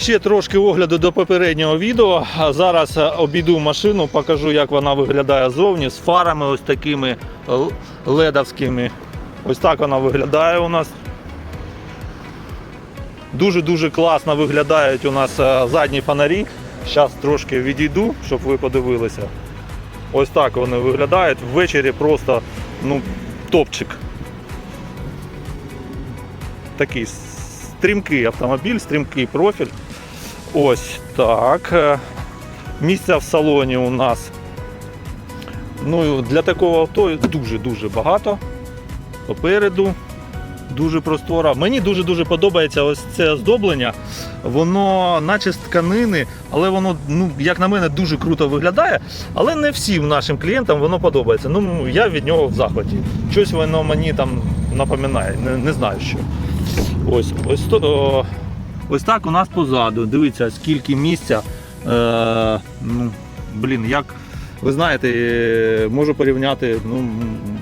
Ще трошки огляду до попереднього відео. Зараз е, обійду машину, покажу, як вона виглядає зовні з фарами ось такими ледовськими. Ось так вона виглядає у нас. Дуже-дуже класно виглядають у нас е, задні фонарі. Зараз трошки відійду, щоб ви подивилися. Ось так вони виглядають. Ввечері просто ну, топчик. Такий стрімкий автомобіль, стрімкий профіль. Ось так. Е, Місця в салоні у нас ну, для такого авто дуже-дуже багато. Попереду дуже простора. Мені дуже-дуже подобається ось це оздоблення. Воно наче з тканини, але воно, ну, як на мене, дуже круто виглядає. Але не всім нашим клієнтам воно подобається. Ну, я від нього в захваті. Щось воно мені там напоминає, не, не знаю що. Ось, ось, о, ось так у нас позаду. Дивіться, скільки місця. Е, ну, блін, як ви знаєте, е, можу порівняти ну,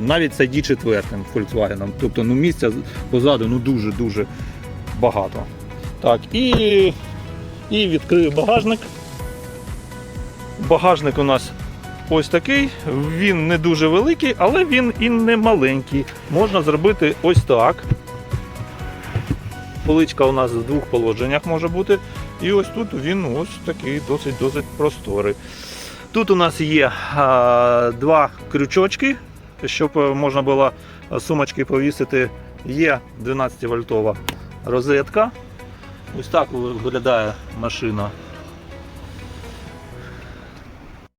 навіть це D4 Volkswagen. Тобто ну, місця позаду ну, дуже-дуже багато. Так, і, і відкрию багажник. Багажник у нас ось такий. Він не дуже великий, але він і не маленький. Можна зробити ось так. Поличка у нас в двох положеннях може бути. І ось тут він ось такий досить-досить просторий. Тут у нас є а, два крючочки, щоб е, можна було сумочки повісити. Є 12 вольтова розетка. Ось так виглядає машина